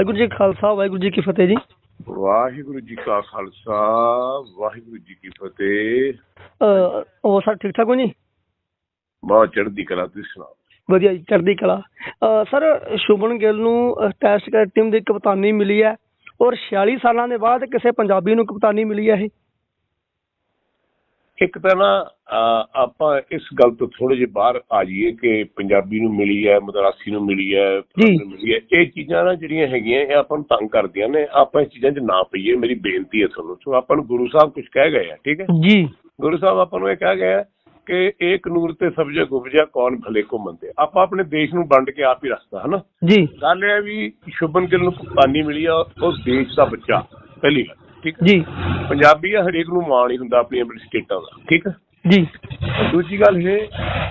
ਵਾਹਿਗੁਰੂ ਜੀ ਖਾਲਸਾ ਵਾਹਿਗੁਰੂ ਜੀ ਕੀ ਫਤਿਹ ਜੀ। ਵਾਹਿਗੁਰੂ ਜੀ ਕਾ ਖਾਲਸਾ ਵਾਹਿਗੁਰੂ ਜੀ ਕੀ ਫਤਿਹ। ਹੋਰ ਸਰ ਠੀਕ ਠਾਕ ਹੋ ਜੀ? ਬਹੁਤ ਚੜ੍ਹਦੀ ਕਲਾ ਤੁਸੀਂ ਸੁਣਾਓ? ਵਧੀਆ ਜੀ ਚੜ੍ਹਦੀ ਕਲਾ। ਸਰ ਸ਼ੁਭਨ ਗਿੱਲ ਨੂੰ ਟੈਸਟ ਕਰ ਟੀਮ ਦੀ ਕਪਤਾਨੀ ਮਿਲੀ ਹੈ ਔਰ 46 ਸਾਲਾਂ ਦੇ ਬਾਅਦ ਕਿਸੇ ਪੰਜਾਬੀ ਨੂੰ ਕਪਤਾਨੀ ਮਿਲੀ ਹੈ ਇਹ? ਇੱਕ ਤਾਂ ਨਾ ਆਪਾਂ ਇਸ ਗੱਲ ਤੋਂ ਥੋੜੇ ਜਿਹਾ ਬਾਹਰ ਆ ਜਾਈਏ ਕਿ ਪੰਜਾਬੀ ਨੂੰ ਮਿਲੀ ਹੈ ਮਦਰਾਸੀ ਨੂੰ ਮਿਲੀ ਹੈ ਮਿਲੀ ਹੈ ਇਹ ਚੀਜ਼ਾਂ ਨਾ ਜਿਹੜੀਆਂ ਹੈਗੀਆਂ ਇਹ ਆਪਾਂ ਨੂੰ ਤੰਗ ਕਰਦੀਆਂ ਨੇ ਆਪਾਂ ਇਸ ਚੀਜ਼ਾਂ 'ਚ ਨਾ ਪਈਏ ਮੇਰੀ ਬੇਨਤੀ ਹੈ ਤੁਹਾਨੂੰ। ਸੋ ਆਪਾਂ ਨੂੰ ਗੁਰੂ ਸਾਹਿਬ ਕੁਝ ਕਹਿ ਗਏ ਆ ਠੀਕ ਹੈ? ਜੀ। ਗੁਰੂ ਸਾਹਿਬ ਆਪਾਂ ਨੂੰ ਇਹ ਕਹਿ ਗਏ ਆ ਕਿ ਏਕ ਨੂਰ ਤੇ ਸਭ ਜਗ ਉਪਜਿਆ ਕੌਣ ਭਲੇ ਕੋ ਮੰਦੇ ਆਪਾਂ ਆਪਣੇ ਦੇਸ਼ ਨੂੰ ਵੰਡ ਕੇ ਆਪ ਹੀ ਰਸਤਾ ਹਨਾ? ਜੀ। ਗੱਲ ਇਹ ਵੀ ਸ਼ੁਭਨ ਗਿੱਲ ਨੂੰ ਕਪਤਾਨੀ ਮਿਲੀ ਆ ਉਹ ਦੇਸ਼ ਦਾ ਬੱਚਾ ਪਹਿਲੀ ਗੱਲ। ਠੀਕ ਹੈ? ਜੀ। ਪੰਜਾਬੀ ਆ ਹਰੇਕ ਨੂੰ ਮਾਣ ਹੀ ਹੁੰਦਾ ਆਪਣੀ ਆਪਣੀ ਸਟੇਟਾਂ ਦਾ ਠੀਕ ਹੈ? ਜੀ। ਦੂਜੀ ਗੱਲ ਇਹ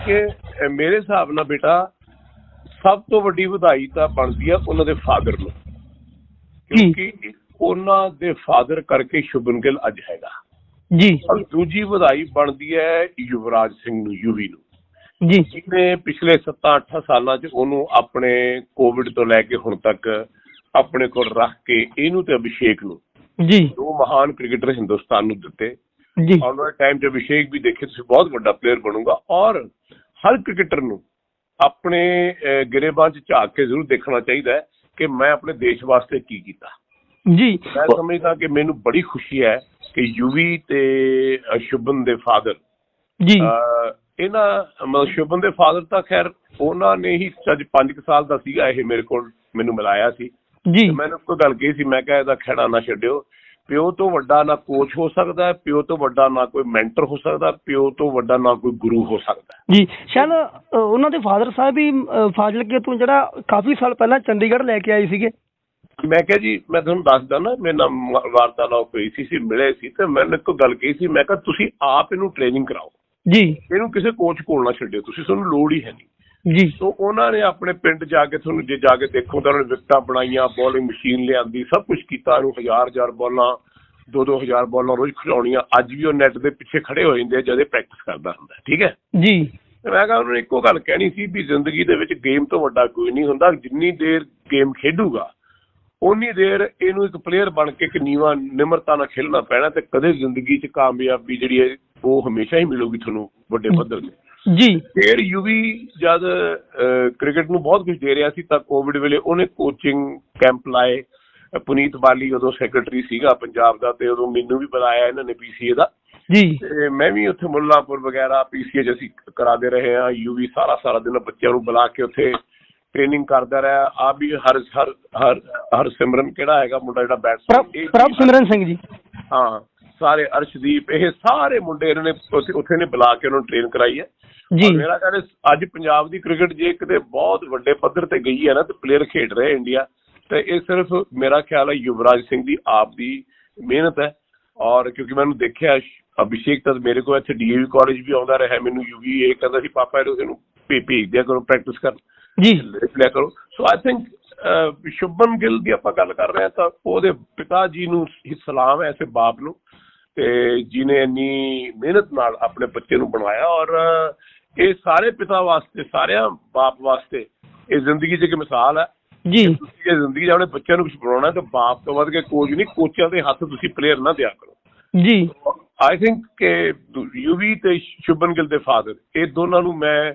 ਕਿ ਮੇਰੇ ਹਿਸਾਬ ਨਾਲ ਬੇਟਾ ਸਭ ਤੋਂ ਵੱਡੀ ਵਧਾਈ ਤਾਂ ਬਣਦੀ ਆ ਉਹਨਾਂ ਦੇ ਫਾਦਰ ਨੂੰ। ਕਿਉਂਕਿ ਉਹਨਾਂ ਦੇ ਫਾਦਰ ਕਰਕੇ ਸ਼ੁਭਨ ਗਿੱਲ ਅੱਜ ਹੈਗਾ। ਜੀ। ਦੂਜੀ ਵਧਾਈ ਬਣਦੀ ਹੈ ਯੁਵਰਾਜ ਸਿੰਘ ਨੂੰ ਯੂਵੀ ਨੂੰ। ਜੀ। ਜਿਹਨੇ ਪਿਛਲੇ 7-8 ਸਾਲਾਂ 'ਚ ਉਹਨੂੰ ਆਪਣੇ ਕੋਵਿਡ ਤੋਂ ਲੈ ਕੇ ਹੁਣ ਤੱਕ ਆਪਣੇ ਕੋਲ ਰੱਖ ਕੇ ਇਹਨੂੰ ਤੇ ਅਭਿਸ਼ੇਕ ਨੂੰ ਜੀ। ਦੋ ਮਹਾਨ ਕ੍ਰਿਕਟਰ ਹਿੰਦੁਸਤਾਨ ਨੂੰ ਦਿੱਤੇ। ਜੀ। ਆਉਣ ਵਾਲੇ ਟਾਈਮ 'ਚ ਅਭਿਸ਼ੇਕ ਵੀ ਦੇਖੇ ਤੁਸੀਂ ਬਹੁਤ ਵੱਡਾ ਪਲੇਅਰ ਬਣੂਗਾ। ਔਰ ਹਰ ਕ੍ਰਿਕਟਰ ਨੂੰ ਆਪਣੇ ਅਹ, ਗਿਰੇਬਾਨ 'ਚ ਝਾਕ ਕੇ ਜ਼ਰੂਰ ਦੇਖਣਾ ਚਾਹੀਦਾ ਹੈ ਕਿ ਮੈਂ ਆਪਣੇ ਦੇਸ਼ ਵਾਸਤੇ ਕੀ ਕੀਤਾ। ਜੀ। ਮੈਂ ਸਮਝਦਾ ਕਿ ਮੈਨੂੰ ਬੜੀ ਖੁਸ਼ੀ ਹੈ ਕਿ ਯੂਵੀ ਤੇ ਸ਼ੁਭਨ ਦੇ ਫਾਦਰ ਜੀ। ਇਹਨਾਂ ਮਤਲਬ ਸ਼ੁਭਨ ਦੇ ਫਾਦਰ ਤਾਂ ਖੈਰ ਉਹਨਾਂ ਨੇ ਹੀ ਅੱਜ 5 ਸਾਲ ਦਾ ਸੀਗਾ ਇਹ ਮੇਰੇ ਕੋਲ ਮੈਨੂੰ ਮਿਲਾਇਆ ਸੀ। ਜੀ। ਮੈਨੂੰ ਕੋਈ ਗੱਲ ਕਹੀ ਸੀ ਮੈਂ ਕਿਹਾ ਇਹਦਾ ਖੇੜਾ ਨਾ ਛੱਡਿਓ। ਪਿਓ ਤੋਂ ਵੱਡਾ ਨਾ ਕੋਚ ਹੋ ਸਕਦਾ ਹੈ, ਪਿਓ ਤੋਂ ਵੱਡਾ ਨਾ ਕੋਈ ਮੈਂਟਰ ਹੋ ਸਕਦਾ ਪਿਓ ਤੋਂ ਵੱਡਾ ਨਾ ਕੋਈ ਗੁਰੂ ਹੋ ਸਕਦਾ। ਜੀ ਸ਼ਾਇਦ ਅਹ, ਉਹਨਾਂ ਦੇ ਫਾਦਰ ਸਾਹਿਬ ਵੀ ਫਾਜ਼ਿਲਕੇ ਤੋਂ ਜਿਹੜਾ ਕਾਫੀ ਸਾਲ ਪਹਿਲਾਂ ਚੰਡੀਗੜ੍ਹ ਲੈ ਕੇ ਆਏ ਸੀਗੇ। ਮੈਂ ਕਿਹਾ ਜੀ ਮੈਂ ਤੁਹਾਨੂੰ ਦੱਸਦਾ ਨਾ ਮੇਰੇ ਨਾਲ ਮ- ਵਾਰਤਾਲਾਪ ਹੋਈ ਸੀ ਸੀ ਮਿਲੇ ਸੀ ਤੇ ਮੈਨੂੰ ਇੱਕ ਗੱਲ ਕਹੀ ਸੀ ਮੈਂ ਕਿਹਾ ਤੁਸੀਂ ਆਪ ਇਹਨੂੰ ਟ੍ਰੇਨਿੰਗ ਕਰਾਓ। ਜੀ। ਇਹਨੂੰ ਕਿਸੇ ਕੋਚ ਕੋਲ ਨਾ ਛੱਡਿਓ ਤੁਸੀਂ ਤੁਹਾਨੂੰ ਲੋੜ ਹੀ ਹੈ ਨਹੀਂ। ਜੀ। ਸੋ ਉਹਨਾਂ ਨੇ ਆਪਣੇ ਪਿੰਡ ਜਾ ਕੇ ਤੁਹਾਨੂੰ ਜੇ ਜਾ ਕੇ ਦੇਖੋ ਤਾਂ ਉਹਨਾਂ ਨੇ ਵਿਕਟਾਂ ਬਣਾਈਆਂ ਬੋਲਿੰਗ ਮਸ਼ੀਨ ਲਿਆਂਦੀ ਸਭ ਕੁਝ ਕੀਤਾ ਉਹਨੂੰ ਹਜ਼ਾਰ ਹਜ਼ਾਰ ਬੋਲਾਂ ਦੋ ਦੋ ਹਜ਼ਾਰ ਬੋਲਾਂ ਰੋਜ਼ ਖਿਡਾਉਣੀਆਂ। ਅੱਜ ਵੀ ਉਹ ਨੈਟ ਦੇ ਪਿੱਛੇ ਖੜੇ ਹੋ ਜਾਂਦੇ ਜਦ ਪ੍ਰੈਕਟਿਸ ਕਰਦਾ ਹੁੰਦਾ ਠੀਕ ਹੈ? ਜੀ। ਮੈਂ ਕਿਹਾ ਉਹਨਾਂ ਇੱਕੋ ਗੱਲ ਕਹਿਣੀ ਸੀ ਵੀ ਜ਼ਿੰਦਗੀ ਦੇ ਵਿੱਚ ਗੇਮ ਤੋਂ ਵੱਡਾ ਕੋਈ ਨਹੀਂ ਹੁੰਦਾ ਜਿੰਨੀ ਦੇਰ ਗੇਮ ਖੇਡੂਗਾ ਉਨੀ ਦੇਰ ਇਹਨੂੰ ਇੱਕ ਪਲੇਅਰ ਬਣ ਕੇ ਇੱਕ ਨੀਵਾਂ ਨਿਮਰਤਾ ਨਾਲ ਖੇਡਣਾ ਪੈਣਾ ਤੇ ਕਦੇ ਜ਼ਿੰਦਗੀ 'ਚ ਕਾਮਯਾਬੀ ਜਿਹੜੀ ਹੈ ਉਹ ਹਮੇਸ਼ਾ ਹੀ ਮਿਲੂਗੀ ਤੁਹਾਨੂੰ ਵੱਡੇ ਪੱਧਰ ਤੇ। ਜੀ। ਫਿਰ ਯੂਵੀ ਜਦ ਕ੍ਰਿਕਟ ਨੂੰ ਬਹੁਤ ਕੁਝ ਦੇ ਰਿਹਾ ਸੀ ਤਾਂ ਕੋਵਿਡ ਵੇਲੇ ਉਹਨੇ ਕੋਚਿੰਗ ਕੈਂਪ ਲਾਏ। ਪੁਨੀਤ ਬਾਲੀ ਉਦੋਂ ਸੈਕਟਰੀ ਸੀਗਾ ਪੰਜਾਬ ਦਾ ਤੇ ਉਦੋਂ ਮੈਨੂੰ ਵੀ ਬੁਲਾਇਆ ਇਹਨਾਂ ਨੇ ਪੀਸੀਏ ਦਾ। ਜੀ। ਤੇ ਮੈਂ ਵੀ ਉੱਥੇ ਮੁੱਲਾਂਪੁਰ ਵਗੈਰਾ ਪੀਸੀਏ ਚ ਅਸੀਂ ਕਰਾਦੇ ਰਹੇ ਆ ਯੂਵੀ ਸਾਰਾ ਸਾਰਾ ਦਿਨ ਬੱਚਿਆਂ ਨੂੰ ਬੁਲਾ ਕੇ ਉੱਥੇ ਟ੍ਰੇਨਿੰਗ ਕਰਦਾ ਰਿਹਾ। ਆ ਵੀ ਹਰ ਹਰ ਹਰ ਹਰ ਸਿਮਰਨ ਕਿਹੜਾ ਹੈਗਾ ਮੁੰਡਾ ਜਿਹੜਾ ਬੈਟਸਮੈਨ ਪ੍ਰਭ ਸਿਮਰਨ ਸਿੰਘ ਜੀ। ਹਾਂ। ਸਾਰੇ ਅਰਸ਼ਦੀਪ ਇਹ ਸਾਰੇ ਮੁੰਡੇ ਇਹਨਾਂ ਨੇ ਉੱਥੇ ਉੱਥੇ ਨੇ ਬੁਲਾ ਕੇ ਉਹਨਾਂ ਨੂੰ ਟ੍ਰੇਨ ਕਰਾਈ ਹੈ। ਜੀ। ਮੇਰਾ ਕਹਿੰਦਾ ਅੱਜ ਪੰਜਾਬ ਦੀ ਕ੍ਰਿਕਟ ਜੇ ਕਿਤੇ ਬਹੁਤ ਵੱਡੇ ਪੱਧਰ ਤੇ ਗਈ ਹੈ ਨਾ ਤੇ ਪਲੇਅਰ ਖੇਡ ਰਹੇ ਇੰਡੀਆ ਤੇ ਇਹ ਸਿਰਫ ਮੇਰਾ ਖਿਆਲ ਹੈ ਯੁਵਰਾਜ ਸਿੰਘ ਦੀ ਆਪ ਦੀ ਮਿਹਨਤ ਹੈ। ਔਰ ਕਿਉਂਕਿ ਮੈਨੂੰ ਦੇਖਿਆ ਅਭਿਸ਼ੇਕ ਤਾਂ ਮੇਰੇ ਕੋਲ ਇੱਥੇ ਡੀਏਵੀ ਕਾਲਜ ਵੀ ਆਉਂਦਾ ਰਿਹਾ ਮੈਨੂੰ ਯੂਵੀ ਇਹ ਕਹਿੰਦਾ ਸੀ ਪਾਪਾ ਇਹਨੂੰ ਭੇਜ ਦਿਆ ਕਰੋ ਪ੍ਰੈਕਟਿਸ ਕਰ ਜੀ। ਲਿਆ ਕਰੋ। ਸੋ ਆਈ ਥਿੰਕ ਸ਼ੁਭਨ ਗਿੱਲ ਦੀ ਆਪਾਂ ਗੱਲ ਕਰ ਰਹੇ ਹਾਂ ਤਾਂ ਉਹਦੇ ਪਿਤਾ ਜੀ ਨੂੰ ਸਲਾਮ ਹੈ ਐਸੇ ਬਾਪ ਨੂੰ। ਤੇ ਜਿਨੇ ਇੰਨੀ ਮਿਹਨਤ ਨਾਲ ਆਪਣੇ ਬੱਚੇ ਨੂੰ ਬਣਾਇਆ ਔਰ ਇਹ ਸਾਰੇ ਪਿਤਾ ਵਾਸਤੇ ਸਾਰਿਆਂ ਬਾਪ ਵਾਸਤੇ ਇਹ ਜ਼ਿੰਦਗੀ 'ਚ ਇੱਕ ਮਿਸਾਲ ਹੈ। ਜੀ। ਤੁਸੀਂ ਇਹ ਜ਼ਿੰਦਗੀ 'ਚ ਆਪਣੇ ਬੱਚਿਆਂ ਨੂੰ ਕੁਝ ਬਣਾਉਣਾ ਹੈ ਤਾਂ ਬਾਪ ਤੋਂ ਵੱਧ ਕੇ ਕੋਚ ਨਹੀਂ ਕੋਚਾਂ ਦੇ ਹੱਥ ਤੁਸੀਂ ਪਲੇਅਰ ਨਾ ਦਿਆ ਕਰੋ। ਜੀ। ਆਈ ਥਿੰਕ ਕਿ ਯੂਵੀ ਤੇ ਸ਼ੁਭਨ ਗਿੱਲ ਦੇ ਫਾਦਰ ਇਹ ਦੋਨਾਂ ਨੂੰ ਮੈਂ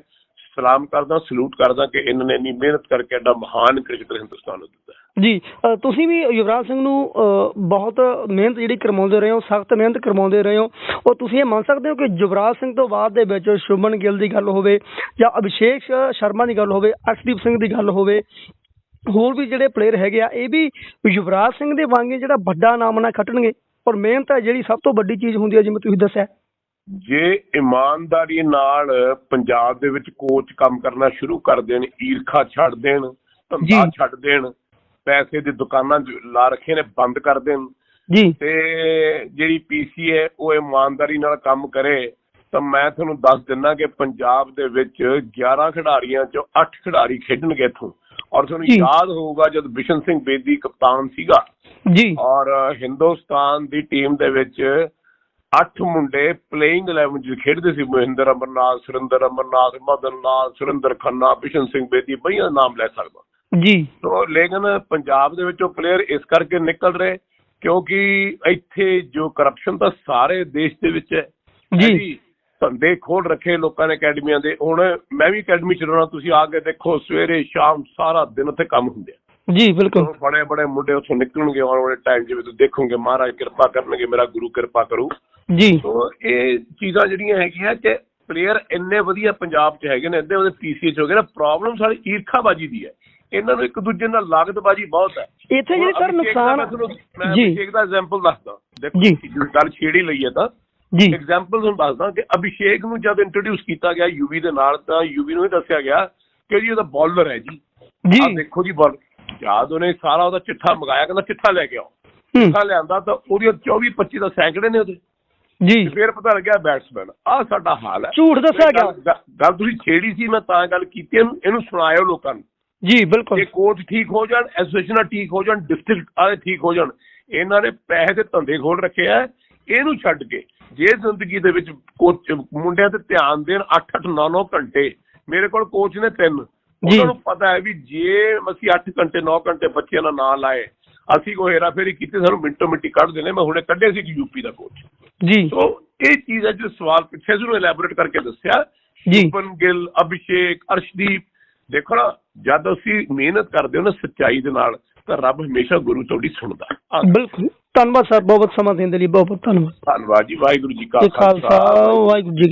ਸਲਾਮ ਕਰਦਾ ਸਲੂਟ ਕਰਦਾ ਕਿ ਇਹਨਾਂ ਨੇ ਇੰਨੀ ਮਿਹਨਤ ਕਰਕੇ ਐਡਾ ਮਹਾਨ ਕ੍ਰਿਕਟਰ ਹਿੰਦੁਸਤਾਨ ਨੂੰ ਦਿੱਤਾ। ਜੀ ਤੁਸੀਂ ਵੀ ਯੁਵਰਾਜ ਸਿੰਘ ਨੂੰ ਬਹੁਤ ਮਿਹਨਤ ਜਿਹੜੀ ਕਰਵਾਉਂਦੇ ਰਹੇ ਹੋ ਸਖਤ ਮਿਹਨਤ ਕਰਵਾਉਂਦੇ ਰਹੇ ਹੋ ਉਹ ਤੁਸੀਂ ਇਹ ਮੰਨ ਸਕਦੇ ਹੋ ਕਿ ਯੁਵਰਾਜ ਸਿੰਘ ਤੋਂ ਬਾਅਦ ਦੇ ਵਿੱਚ ਸ਼ੁਭਮਨ ਗਿੱਲ ਦੀ ਗੱਲ ਹੋਵੇ ਜਾਂ ਅਭਿਸ਼ੇਕ ਸ਼ਰਮਾ ਦੀ ਗੱਲ ਹੋਵੇ ਅਰਸ਼ਦੀਪ ਸਿੰਘ ਦੀ ਗੱਲ ਹੋਵੇ ਹੋਰ ਵੀ ਜਿਹੜੇ ਪਲੇਅਰ ਹੈਗੇ ਆ ਇਹ ਵੀ ਯੁਵਰਾਜ ਸਿੰਘ ਦੇ ਵਾਂਗੇ ਜਿਹੜਾ ਵੱਡਾ ਨਾਮ ਨਾ ਖੱਟਣਗੇ ਔਰ ਮਿਹਨਤ ਹੈ ਜਿਹੜੀ ਸਭ ਤੋਂ ਵੱਡੀ ਚੀਜ਼ ਹੁੰਦੀ ਹੈ ਜਿਵੇਂ ਤੁਸੀਂ ਦੱਸਿਆ ਜੇ ਇਮਾਨਦਾਰੀ ਨਾਲ ਪੰਜਾਬ ਦੇ ਵਿੱਚ ਕੋਚ ਕੰਮ ਕਰਨਾ ਸ਼ੁਰੂ ਕਰ ਦੇਣ ਈਰਖਾ ਛੱਡ ਦੇਣ ਧੰਦਾ। ਛੱਡ ਦੇਣ ਪੈਸੇ ਦੀ ਦੁਕਾਨਾਂ ਲਾ ਰੱਖੇ ਨੇ ਬੰਦ ਕਰ ਦੇਣ। ਜੀ। ਤੇ ਜਿਹੜੀ ਪੀਸੀ ਹੈ ਉਹ ਇਮਾਨਦਾਰੀ ਨਾਲ ਕੰਮ ਕਰੇ। ਤਾਂ ਮੈਂ ਤੁਹਾਨੂੰ ਦੱਸ ਦਿੰਦਾ ਕਿ ਪੰਜਾਬ ਦੇ ਵਿੱਚ 11 ਖਿਡਾਰੀਆਂ ਚੋਂ 8 ਖਿਡਾਰੀ ਖੇਡਣਗੇ ਇੱਥੋਂ। ਔਰ ਤੁਹਾਨੂੰ। ਯਾਦ ਹੋਊਗਾ ਜਦ ਬਿਸ਼ਨ ਸਿੰਘ ਬੇਦੀ ਕਪਤਾਨ ਸੀਗਾ। ਜੀ। ਔਰ ਹਿੰਦੁਸਤਾਨ ਦੀ ਟੀਮ ਦੇ ਵਿੱਚ ਅੱਠ ਮੁੰਡੇ ਪਲੇਇੰਗ 11 ਚ ਖੇਡਦੇ ਸੀ। ਮਹਿੰਦਰ ਅਮਰਨਾਥ ਸੁਰਿੰਦਰ ਅਮਰਨਾਥ ਮਦਨ ਲਾਲ ਸੁਰਿੰਦਰ ਖੰਨਾ ਬਿਸ਼ਨ ਸਿੰਘ ਬੇਦੀ ਬਈਆਂ ਨਾਮ ਲੈ ਸਕਦਾ। ਜੀ। ਤੋ ਲੇਕਿਨ ਪੰਜਾਬ ਦੇ ਵਿੱਚੋਂ ਪਲੇਅਰ ਇਸ ਕਰਕੇ ਨਿਕਲ ਰਹੇ ਕਿਉਂਕਿ ਇੱਥੇ ਜੋ ਕਰਪਸ਼ਨ ਤਾਂ ਸਾਰੇ ਦੇਸ਼ ਦੇ ਵਿੱਚ ਹੈ। ਜੀ। ਧੰਦੇ ਖੋਲ ਰੱਖੇ ਲੋਕਾਂ ਨੇ ਅਕੈਡਮੀਆਂ ਦੇ। ਹੁਣ ਮੈਂ ਵੀ ਅਕੈਡਮੀ ਚ ਰਹਿਣਾ ਤੁਸੀਂ ਆ ਕੇ ਦੇਖੋ ਸਵੇਰੇ ਸ਼ਾਮ ਸਾਰਾ ਦਿਨ ਉੱਥੇ ਕੰਮ ਹੁੰਦੇ ਜੀ ਬਿਲਕੁਲ। ਬੜੇ ਬੜੇ ਮੁੰਡੇ ਉੱਥੋਂ ਨਿਕਲਣਗੇ ਆਉਣ ਵਾਲੇ ਟਾਈਮ ਜਿਵੇਂ ਤੁਸੀਂ ਦੇਖੋਗੇ ਮਹਾਰਾਜ ਕਿਰਪਾ ਕਰਨਗੇ ਮੇਰਾ ਗੁਰੂ ਕਿਰਪਾ ਕਰੂ। ਜੀ। ਸੋ ਇਹ ਚੀਜ਼ਾਂ ਜਿਹੜੀਆਂ ਹੈਗੀਆਂ ਕਿ ਪਲੇਅਰ ਇੰਨੇ ਵਧੀਆ ਪੰਜਾਬ 'ਚ ਹੈਗੇ ਨੇ ਇੱਦੇ ਉਹਦੇ ਪੀਸੀਏ 'ਚ ਹੋ ਗਏ ਨਾ ਪ੍ਰੋਬਲਮ ਸਾਡੀ ਈਰਖਾਬਾਜੀ ਦੀ ਹੈ। ਇਹਨਾਂ ਨੂੰ ਇੱਕ ਦੂਜੇ ਨਾਲ ਲਾਗਤਬਾਜੀ ਬਹੁਤ ਹੈ। ਇੱਥੇ ਜਿਹੜੀ ਸਰ ਨੁਕਸਾਨ ਮੈਂ ਅਭਿਸ਼ੇਕ ਦਾ ਐਗਜ਼ਾਮਪਲ ਦੱਸਦਾ। ਦੇਖੋ ਜੀ। ਗੱਲ ਛੇੜੀ ਲਈ ਹੈ ਤਾਂ। ਜੀ। ਐਗਜ਼ਾਮਪਲ ਤੁਹਾਨੂੰ ਦੱਸਦਾ ਕਿ ਅਭਿਸ਼ੇਕ ਨੂੰ ਜਦ ਇੰਟਰੋਡਿਊਸ ਕੀਤਾ ਗਿਆ ਯੂਵੀ ਦੇ ਨਾਲ ਤਾਂ ਯੂਵੀ ਨੂੰ ਇਹ ਦੱਸਿਆ ਗਿਆ ਕਿ ਜੀ ਉਹਦਾ ਬੌਲਰ ਹੈ ਜੀ। ਜੀ। ਆਹ ਦੇਖੋ ਜੀ ਬਾਲ ਜਦ ਉਹਨੇ ਸਾਰਾ ਉਹਦਾ ਚਿੱਠਾ ਮੰਗਾਇਆ ਕਹਿੰਦਾ ਚਿੱਠਾ ਲੈ ਕੇ ਆਓ। ਚਿੱਠਾ ਲਿਆਂਦਾ ਤਾਂ ਉਹਦੀਆਂ 24 25 ਦਾ ਸੈਂਕੜੇ ਨੇ ਉਹਦੇ। ਜੀ। ਫਿਰ ਪਤਾ ਲੱਗਿਆ ਬੈਟਸਮੈਨ ਆਹ ਸਾਡਾ ਹਾਲ ਹੈ। ਝੂਠ ਦੱਸਿਆ ਗਿਆ। ਗੱਲ- ਤੁਸੀਂ ਛੇੜੀ ਸੀ ਮੈਂ ਤਾਂ ਗੱਲ ਕੀਤੀ ਇਹਨੂੰ ਸੁਣਾਇਓ ਲੋਕਾਂ ਨੂੰ। ਜੀ ਬਿਲਕੁਲ। ਜੇ ਕੋਚ ਠੀਕ ਹੋ ਜਾਣ ਐਸੋਸੀਏਸ਼ਨਾਂ ਠੀਕ ਹੋ ਜਾਣ ਡਿਸਟ੍ਰਿਕਟ ਵਾਲੇ ਠੀਕ ਹੋ ਜਾਣ ਇਹਨਾਂ ਨੇ ਪੈਸੇ ਦੇ ਧੰਦੇ ਖੋਲ ਰੱਖੇ ਆ ਇਹਨੂੰ ਛੱਡ ਕੇ ਜੇ ਜ਼ਿੰਦਗੀ ਦੇ ਵਿੱਚ ਕੋਚ ਮੁੰਡਿਆਂ ਤੇ ਧਿਆਨ ਦੇਣ 8-8 9-9 ਘੰਟੇ ਮੇਰੇ ਕੋਲ ਕੋਚ ਨੇ ਤਿੰਨ। ਉਹਨਾਂ ਨੂੰ ਪਤਾ ਹੈ ਵੀ ਜੇ ਅਸੀਂ 8 ਘੰਟੇ 9 ਘੰਟੇ ਬੱਚਿਆਂ ਨਾਲ ਨਾ ਲਾਏ ਅਸੀਂ ਕੋਈ ਹੇਰਾਫੇਰੀ ਕੀਤੀ ਸਾਨੂੰ ਮਿੰਟੋ ਮਿੰਟੀ ਕੱਢ ਦੇਣੇ ਮੈਂ ਹੁਣੇ ਕੱਢਿਆ ਸੀ ਕਿ ਯੂਪੀ ਦਾ ਕੋਚ ਜੀ। ਸੋ ਇਹ ਚੀਜ਼ ਹੈ ਜੋ ਸਵਾਲ ਪੁੱਛਿਆ ਸੀ ਉਹਨੂੰ ਐਲੈਬੋਰੇਟ ਕਰਕੇ ਦੱਸਿਆ। ਜੀ। ਗਿੱਲ ਅਭਿਸ਼ੇਕ ਅਰਸ਼ਦੀਪ ਦੇਖੋ ਨਾ ਜਦ ਅਸੀਂ ਮਿਹਨਤ ਕਰਦੇ ਹਾਂ ਨਾ ਸੱਚਾਈ ਦੇ ਨਾਲ ਤਾਂ ਰੱਬ ਹਮੇਸ਼ਾ ਗੁਰੂ ਤੁਹਾਡੀ ਸੁਣਦਾ। ਬਿਲਕੁਲ। ਧੰਨਵਾਦ ਸਰ ਬਹੁਤ ਸਮਾਂ ਦੇਣ ਦੇ ਲਈ ਬਹੁਤ ਬਹੁਤ ਧੰਨਵਾਦ। ਧੰਨਵਾਦ ਜੀ ਵਾਹਿਗੁਰੂ ਜੀ ਕਾ ਖਾਲਸਾ ਵਾਹਿਗੁਰੂ ਜੀ